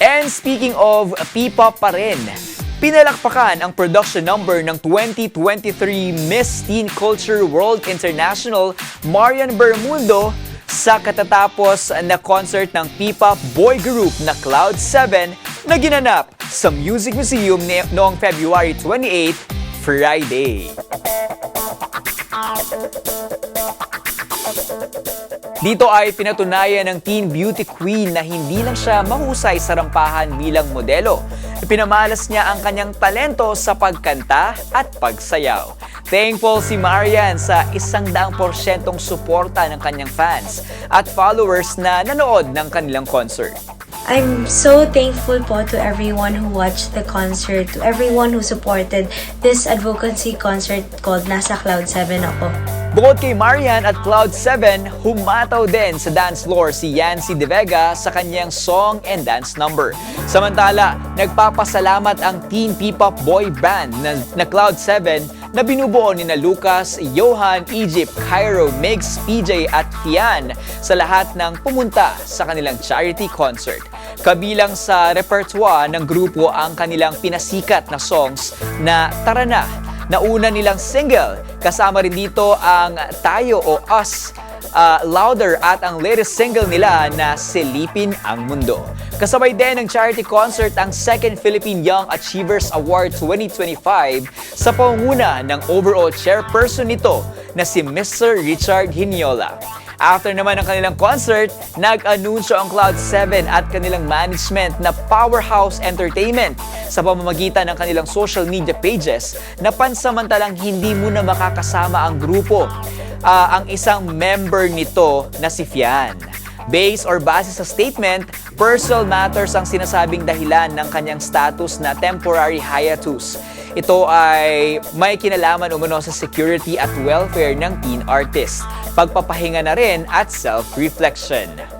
And speaking of P-pop pa rin, pinalakpakan ang production number ng 2023 Miss Teen Culture World International Marian Bermundo sa katatapos na concert ng P-pop boy group na Cloud7 na ginanap sa Music Museum noong February 28, Friday. Dito ay pinatunayan ng teen beauty queen na hindi lang siya mahusay sa rampahan bilang modelo. Pinamalas niya ang kanyang talento sa pagkanta at pagsayaw. Thankful si Marian sa isang daang porsyentong suporta ng kanyang fans at followers na nanood ng kanilang concert. I'm so thankful po to everyone who watched the concert, to everyone who supported this advocacy concert called Nasa Cloud 7 ako. Bukod kay Marian at Cloud7, humataw din sa dance floor si Yancy De Vega sa kanyang song and dance number. Samantala, nagpapasalamat ang teen P-pop boy band na, na Cloud7 na binubuo ni na Lucas, Johan, Egypt, Cairo, Migs, PJ at Fian sa lahat ng pumunta sa kanilang charity concert. Kabilang sa repertoire ng grupo ang kanilang pinasikat na songs na Tara Na, Nauna nilang single. Kasama rin dito ang Tayo o Us, uh, Louder at ang latest single nila na Silipin ang Mundo. Kasabay din ng charity concert ang Second Philippine Young Achievers Award 2025 sa pangunguna ng overall chairperson nito na si Mr. Richard Hiniola. After naman ng kanilang concert, nag-anunsyo ang Cloud7 at kanilang management na Powerhouse Entertainment sa pamamagitan ng kanilang social media pages na pansamantalang hindi muna makakasama ang grupo. Ah, ang isang member nito na si Fian. Based or base sa statement, personal matters ang sinasabing dahilan ng kanyang status na temporary hiatus. Ito ay may kinalaman umano sa security at welfare ng teen artist, pagpapahinga na rin at self-reflection.